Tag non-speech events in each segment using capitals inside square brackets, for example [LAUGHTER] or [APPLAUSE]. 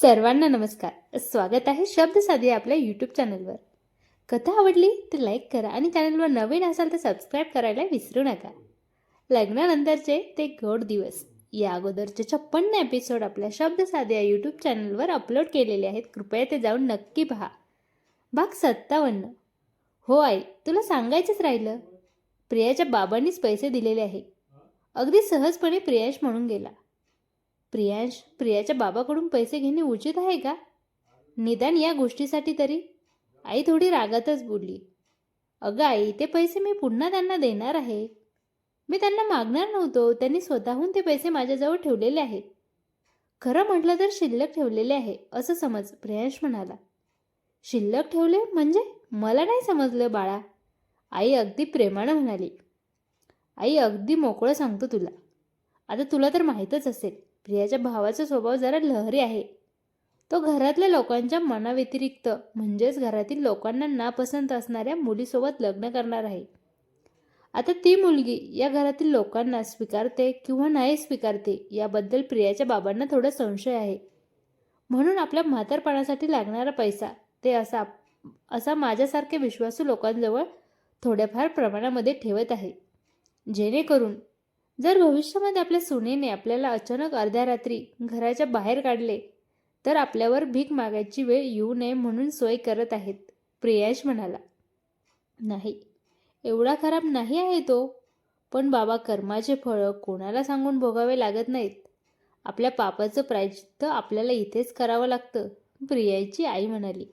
सर्वांना नमस्कार. स्वागत आहे शब्द साधी आपल्या यूट्यूब चॅनलवर कथा आवडली तर लाईक करा आणि चॅनलवर नवीन असाल तर सबस्क्राईब करायला विसरू नका. लग्नानंतरचे ते गोड दिवस. या अगोदरचे छप्पन्न एपिसोड आपल्या शब्द साधी या यूट्यूब चॅनलवर अपलोड केलेले आहेत. कृपया ते जाऊन नक्की पहा. भाग सत्तावन्न. हो आई तुला सांगायचंच राहिलं. प्रियाच्या बाबांनीच पैसे दिलेले आहे. अगदी सहजपणे प्रियाश म्हणून गेला. प्रियांश प्रियाच्या बाबाकडून पैसे घेणे उचित आहे का? निदान या गोष्टीसाठी तरी. आई थोडी रागातच बोलली. अगं आई ते पैसे मी पुन्हा त्यांना देणार आहे. मी त्यांना मागणार नव्हतो. त्यांनी स्वतःहून ते पैसे माझ्याजवळ ठेवलेले आहेत. खरं म्हटलं तर शिल्लक ठेवलेले आहे असं समज प्रियांश म्हणाला. शिल्लक ठेवले म्हणजे? मला नाही समजलं बाळा. आई अगदी प्रेमानं म्हणाली. आई अगदी मोकळं सांगतो तुला. आता तुला तर माहीतच असेल. प्रियाच्या भावाचा स्वभाव जरा लहरी आहे. तो घरातल्या लोकांच्या मनाव्यतिरिक्त म्हणजेच घरातील लोकांना नापसंत असणाऱ्या मुलीसोबत लग्न करणार आहे. आता ती मुलगी या घरातील लोकांना स्वीकारते किंवा नाही स्वीकारते याबद्दल प्रियाच्या बाबांना थोडा संशय आहे. म्हणून आपल्या म्हातारपणासाठी लागणारा पैसा ते असा असा माझ्यासारखे विश्वासू लोकांजवळ थोड्याफार प्रमाणामध्ये ठेवत आहे. जेणेकरून जर भविष्यामध्ये आपल्या सुनेने आपल्याला अचानक अर्ध्या रात्री घराच्या बाहेर काढले तर आपल्यावर भीक मागायची वेळ येऊ नये म्हणून सोय करत आहेत प्रियाश म्हणाला. नाही एवढा खराब नाही आहे तो पण बाबा कर्माचे फळं कोणाला सांगून भोगावे लागत नाहीत? आपल्या पापाचं प्रायचित्त आपल्याला इथेच करावं लागतं प्रियाची आई म्हणाली.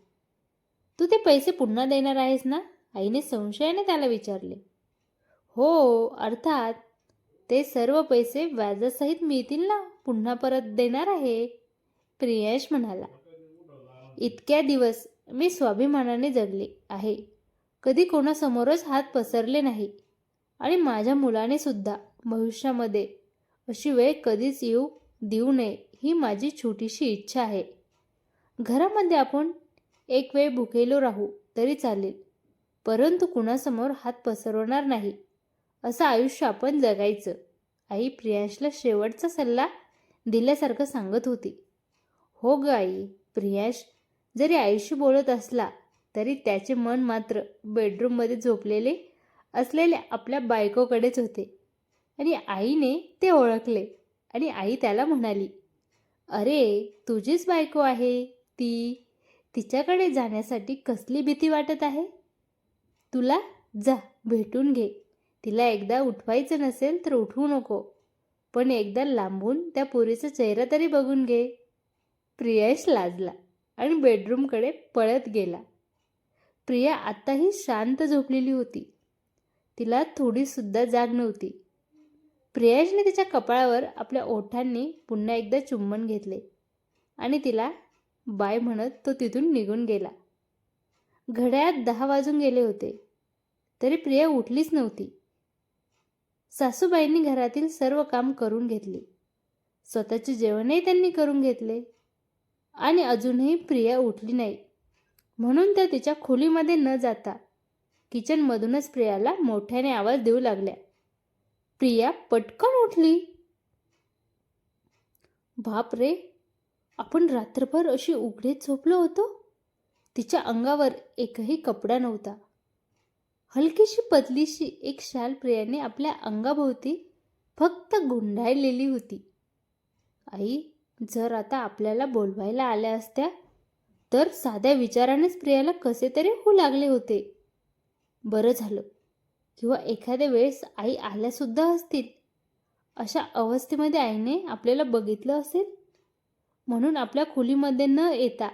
तू ते पैसे पुन्हा देणार आहेस ना? आईने संशयाने त्याला विचारले. हो अर्थात ते सर्व पैसे व्याजासहित मिळतील ना? पुन्हा परत देणार आहे? प्रियश म्हणाला. इतक्या दिवस मी स्वाभिमानाने जगले आहे. कधी कोणासमोरच हात पसरले नाही. आणि माझ्या मुलाने सुद्धा भविष्यामध्ये अशी वेळ कधीच येऊ देऊ नये ही माझी छोटीशी इच्छा आहे. घरामध्ये आपण एक वेळ भुकेलो राहू तरी चालेल. परंतु कुणासमोर हात पसरवणार नाही. असं आयुष्य आपण जगायचं. आई प्रियांशला शेवटचा सल्ला दिल्यासारखं सांगत होती. हो ग आई प्रियांश जरी आयुष्य बोलत असला तरी त्याचे मन मात्र बेडरूममध्ये झोपलेले असलेल्या आपल्या बायकोकडेच होते. आणि आईने ते ओळखले आणि आई त्याला म्हणाली अरे तुझीच बायको आहे ती. तिच्याकडे जाण्यासाठी कसली भीती वाटत आहे? तुला जा भेटून घे. तिला एकदा उठवायचं नसेल तर उठवू नको. पण एकदा लांबून त्या पोरीचा चेहरा तरी बघून घे. प्रियश लाजला आणि बेडरूमकडे पळत गेला. प्रिया आत्ताही शांत झोपलेली होती. तिला थोडीसुद्धा जाग नव्हती. प्रियाशने तिच्या कपाळावर आपल्या ओठांनी पुन्हा एकदा चुंबन घेतले आणि तिला बाय म्हणत तो तिथून निघून गेला. घड्याळात दहा वाजून गेले होते. तरी प्रिया उठलीच नव्हती. सासूबाईंनी घरातील सर्व काम करून घेतले. स्वतःचे जेवणही त्यांनी करून घेतले. आणि अजूनही प्रिया उठली नाही. म्हणून त्या तिच्या खोलीमध्ये न जाता किचनमधूनच प्रियाला मोठ्याने आवाज देऊ लागल्या. प्रिया पटकन उठली. बाप रे आपण रात्रभर अशी उघडीत झोपलो होतो. तिच्या अंगावर एकही कपडा नव्हता. हलकीशी पतलीशी एक शाल प्रियाने आपल्या अंगाभोवती फक्त गुंडाळलेली होती. आई जर आता आपल्याला बोलवायला आल्या असत्या तर साध्या विचारानेच प्रियाला कसे तरी होऊ लागले होते. बरं झालं. किंवा एखाद्या वेळेस आई आल्यासुद्धा असतील. अशा अवस्थेमध्ये आईने आपल्याला बघितलं असेल? म्हणून आपल्या खोलीमध्ये न येता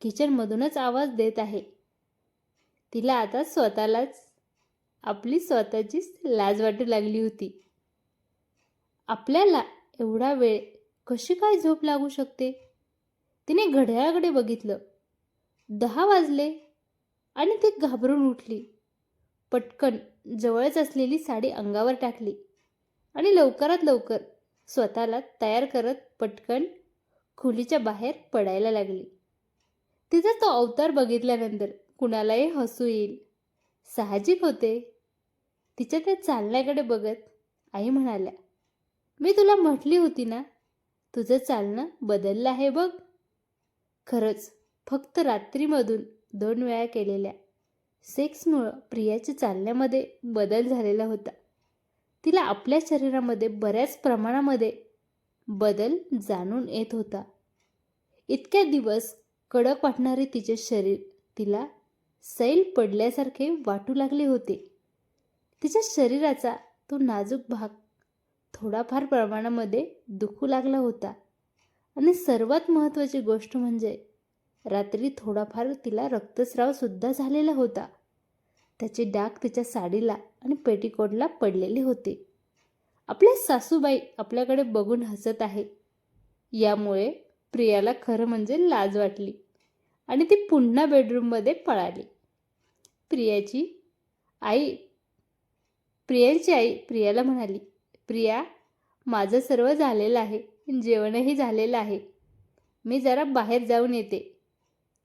किचनमधूनच आवाज देत आहे. तिला आता स्वतःलाच आपली स्वतःचीच लाज वाटू लागली होती. आपल्याला एवढा वेळ कशी काय झोप लागू शकते? तिने घड्याळाकडे बघितलं. दहा वाजले आणि ती घाबरून उठली. पटकन जवळच असलेली साडी अंगावर टाकली आणि लवकरात लवकर स्वतःला तयार करत पटकन खोलीच्या बाहेर पडायला लागली. तिचा तो अवतार बघितल्यानंतर कुणालाही हसू येईल. साहजिक होते. तिच्या त्या चालण्याकडे बघत आई म्हणाल्या मी तुला म्हटली होती ना तुझं चालणं बदललं आहे बघ. खरंच फक्त रात्रीमधून दोन वेळा केलेल्या सेक्समुळं प्रियाच्या चालण्यामध्ये बदल झालेला होता. तिला आपल्या शरीरामध्ये बऱ्याच प्रमाणामध्ये बदल जाणून येत होता. इतक्या दिवस कडक वाटणारे तिचे शरीर तिला सैल पडल्यासारखे वाटू लागले होते. तिच्या शरीराचा तो नाजूक भाग थोडाफार प्रमाणामध्ये दुखू लागला होता. आणि सर्वात महत्त्वाची गोष्ट म्हणजे रात्री थोडाफार तिला रक्तस्रावसुद्धा झालेला होता. त्याचे डाग तिच्या साडीला आणि पेटीकोटला पडलेले होते. आपल्या सासूबाई आपल्याकडे बघून हसत आहे. यामुळे प्रियाला खरं म्हणजे लाज वाटली. आणि ती पुन्हा बेडरूममध्ये पळाली. प्रियाची आई प्रियांची आई प्रियाला म्हणाली प्रिया माझं सर्व झालेलं आहे. जेवणही झालेलं आहे. मी जरा बाहेर जाऊन येते.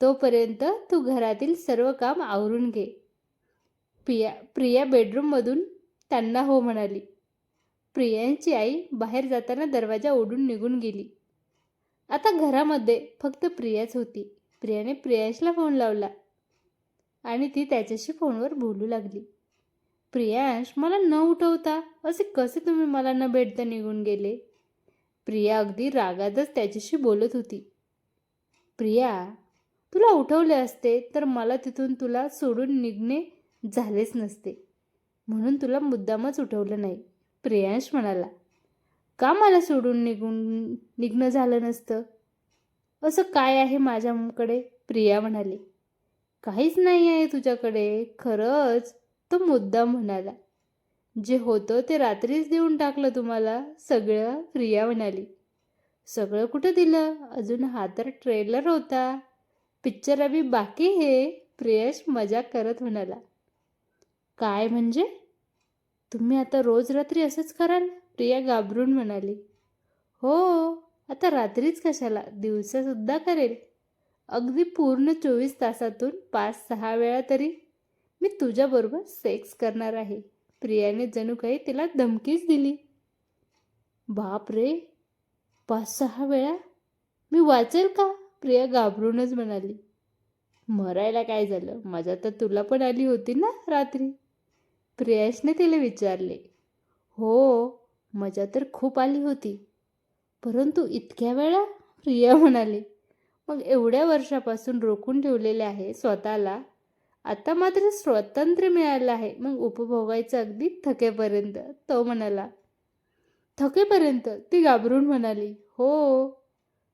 तोपर्यंत तू घरातील सर्व काम आवरून घे. प्रिया प्रिया बेडरूममधून त्यांना हो म्हणाली. प्रियांची आई बाहेर जाताना दरवाजा ओढून निघून गेली. आता घरामध्ये फक्त प्रियाच होती. प्रियाने प्रियांशला फोन लावला आणि ती त्याच्याशी फोनवर बोलू लागली. प्रियांश मला न उठवता असे कसे तुम्ही मला न भेटता निघून गेले? प्रिया अगदी रागातच त्याच्याशी बोलत होती. प्रिया तुला उठवले असते तर मला तिथून तुला सोडून निघणे झालेच नसते. म्हणून तुला मुद्दामच उठवलं नाही. प्रियांश म्हणाला का मला सोडून निघून निघणं झालं नसतं? असं काय आहे माझ्याकडे? प्रिया म्हणाली. काहीच नाही आहे तुझ्याकडे. खरंच? तो मुद्दा म्हणाला. जे होतं ते रात्रीच देऊन टाकलं तुम्हाला सगळं? प्रिया म्हणाली. सगळं कुठं दिलं? अजून हा तर ट्रेलर होता. पिक्चर अभी बाकी हे प्रियश मजाक करत म्हणाला. काय म्हणजे? तुम्ही आता रोज रात्री असंच कराल? प्रिया घाबरून म्हणाली. हो आता रात्रीच कशाला? दिवसासुद्धा करेल. अगदी पूर्ण चोवीस तासातून पाच सहा वेळा तरी. मी तुझ्याबरोबर सेक्स करणार आहे. प्रियाने जणू काही तिला धमकीच दिली. बाप रे! पाच सहा वेळा? मी वाचेल का? प्रिया घाबरूनच म्हणाली. मरायला काय झालं? मजा तर तुला पण आली होती ना रात्री? प्रियाशने तिला विचारले. हो मजा तर खूप आली होती. परंतु इतक्या वेळा प्रिया म्हणाली मग एवढ्या वर्षापासून रोखून ठेवलेले आहे स्वतःला? आता मात्र स्वातंत्र्य मिळालं आहे. मग उपभोगायचं अगदी थकेपर्यंत. तो म्हणाला. थकेपर्यंत? ती घाबरून म्हणाली. हो.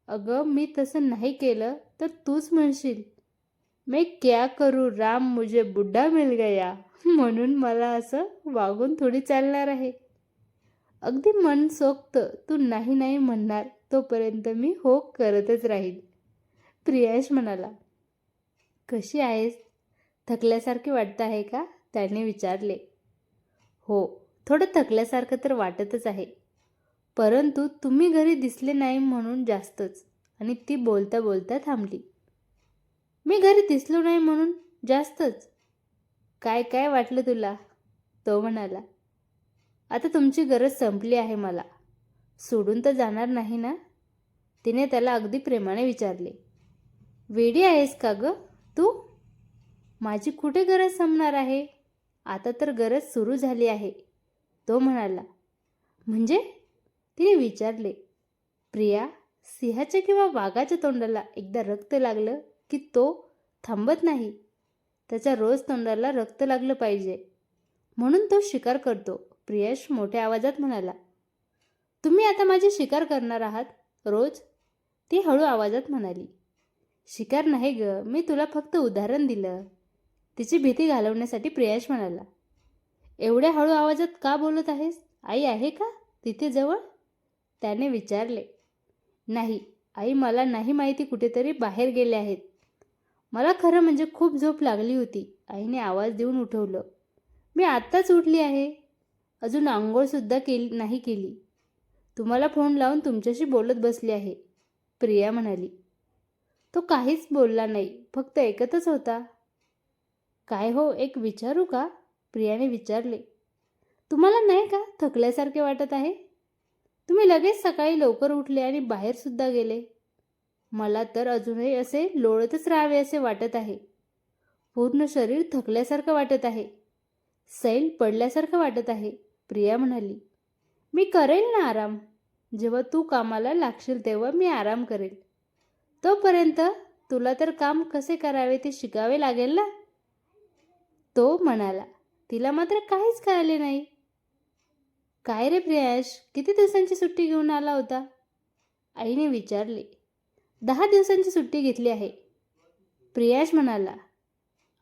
अगं मी तसं नाही केलं तर तूच म्हणशील. मी क्या करू राम मुझे बुड्ढा मिल गया. [LAUGHS] म्हणून मला असं वागून थोडी चालणार आहे. अगदी मन सोक्त तू नाही नाही म्हणणार तोपर्यंत मी हो करतच राहील प्रियाश म्हणाला कशी आहेस? थकल्यासारखे वाटतं आहे का? त्याने विचारले. हो थोडं थकल्यासारखं तर वाटतच आहे. परंतु तुम्ही घरी दिसले नाही म्हणून जास्तच. आणि ती बोलता बोलता थांबली. मी घरी दिसलो नाही म्हणून जास्तच? काय काय वाटलं तुला? तो म्हणाला. आता तुमची गरज संपली आहे मला. सोडून तर जाणार नाही ना? तिने त्याला अगदी प्रेमाने विचारले. वेडी आहेस का ग तू? माझी कुठे गरज संपणार आहे? आता तर गरज सुरू झाली आहे तो म्हणाला. म्हणजे? तिने विचारले. प्रिया सिंहाच्या किंवा वाघाच्या तोंडाला एकदा रक्त लागलं की तो थांबत नाही. त्याच्या रोज तोंडाला रक्त लागलं पाहिजे. म्हणून तो शिकार करतो. प्रियश मोठ्या आवाजात म्हणाला तुम्ही आता माझी शिकार करणार आहात? रोज ती हळू आवाजात म्हणाली शिकार नाही ग मी तुला फक्त उदाहरण दिलं. तिची भीती घालवण्यासाठी प्रियाश म्हणाला एवढ्या हळू आवाजात का बोलत आहेस? आई आहे का तिथे जवळ? त्याने विचारले नाही आई मला नाही माहिती कुठेतरी बाहेर गेले आहेत. मला खरं म्हणजे खूप झोप लागली होती. आईने आवाज देऊन उठवलं मी आत्ताच उठली आहे. अजून आंघोळसुद्धा केली नाही केली. तुम्हाला फोन लावून तुमच्याशी बोलत बसली आहे प्रिया म्हणाली. तो काहीच बोलला नाही फक्त ऐकतच होता. काय हो एक विचारू का? प्रियाने विचारले. तुम्हाला नाही का थकल्यासारखे वाटत आहे? तुम्ही लगेच सकाळी लवकर उठले आणि बाहेरसुद्धा गेले. मला तर अजूनही असे लोळतच राहावे असे वाटत आहे. पूर्ण शरीर थकल्यासारखं वाटत आहे. सैल पडल्यासारखं वाटत आहे. प्रिया म्हणाली मी करेल ना आराम? जेव्हा तू कामाला लागशील तेव्हा मी आराम करेल. तोपर्यंत तुला तर काम कसे करावे ते शिकावे लागेल ना? तो म्हणाला तिला मात्र काहीच कळले नाही. काय रे प्रियाश किती दिवसांची सुट्टी घेऊन आला होता? आईने विचारले दहा दिवसांची सुट्टी घेतली आहे. प्रियाश म्हणाला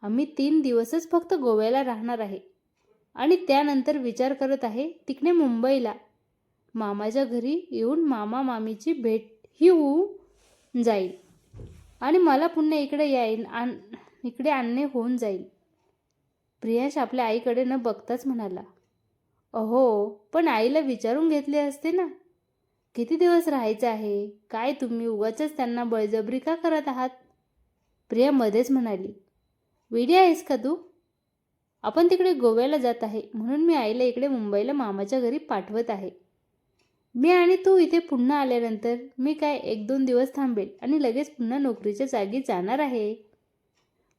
आम्ही तीन दिवसच फक्त गोव्याला राहणार आहे. आणि त्यानंतर विचार करत आहे तिकडे मुंबईला. मामाच्या घरी येऊन मामा मामीची भेट ही होऊन जाईल आणि मला पुन्हा इकडे याईल आण इकडे आणणे होऊन जाईल. प्रियाश आपल्या आईकडे न बघताच म्हणाला अहो पण आईला विचारून घेतले असते ना? किती दिवस राहायचं आहे? काय तुम्ही उगाचच त्यांना बळजबरी का करत आहात? प्रिया मध्येच म्हणाली वेडी आहेस का तू? आपण तिकडे गोव्याला जात आहे. म्हणून मी आईला इकडे मुंबईला मामाच्या घरी पाठवत आहे. मी आणि तू इथे पुन्हा आल्यानंतर मी काय एक दोन दिवस थांबेल आणि लगेच पुन्हा नोकरीच्या जागी जाणार आहे?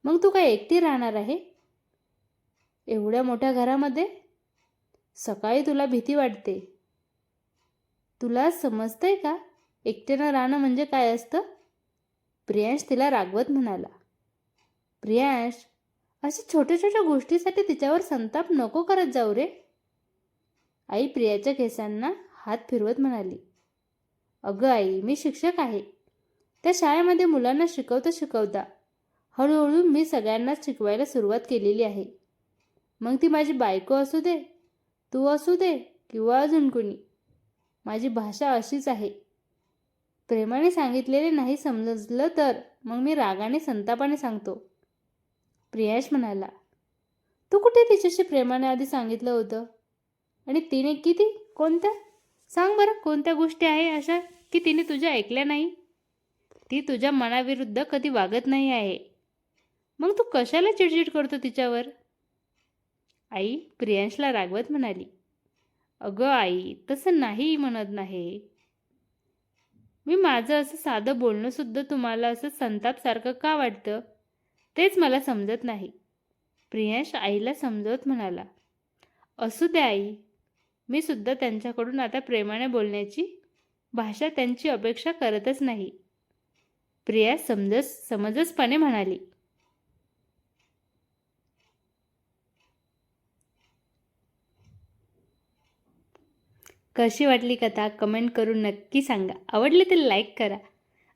मग तू काय एकटी राहणार आहे? एवढ्या मोठ्या घरामध्ये? सकाळी तुला भीती वाटते. तुला समजतंय का? एकट्यानं राहणं म्हणजे काय असतं? प्रियांश तिला रागवत म्हणाला. प्रियांश अशा छोट्या छोट्या गोष्टीसाठी तिच्यावर संताप नको करत जाऊ रे. आई प्रियाच्या केसांना हात फिरवत म्हणाली अगं आई मी शिक्षक आहे. त्या शाळेमध्ये मुलांना शिकवता शिकवता हळूहळू मी सगळ्यांनाच शिकवायला सुरुवात केलेली आहे. मग ती माझी बायको असू दे तू असू दे किंवा अजून कुणी. माझी भाषा अशीच आहे. प्रेमाने सांगितलेले नाही समजलं तर मग मी रागाने संतापाने सांगतो. प्रियाश म्हणाला तू कुठे तिच्याशी प्रेमाने आधी सांगितलं होतं? आणि तिने किती? कोणत्या? सांग बरं कोणत्या गोष्टी आहे अशा की तिने तुझ्या ऐकल्या नाही? ती तुझ्या मनाविरुद्ध कधी वागत नाही आहे. मग तू कशाला चिडचिड करतो तिच्यावर? आई प्रियांशला रागवत म्हणाली अगं आई तसं नाही म्हणत नाही मी माझं असं साधं बोलणंसुद्धा तुम्हाला असं संतापसारखं का वाटतं? तेच मला समजत नाही. प्रियांश आईला समजवत म्हणाला असू दे आई मी सुद्धा त्यांच्याकडून आता प्रेमाने बोलण्याची भाषा त्यांची अपेक्षा करतच नाही. प्रिया समजस समजसपणे म्हणाली. कशी वाटली कथा? कमेंट करून नक्की सांगा. आवडली तर लाईक करा.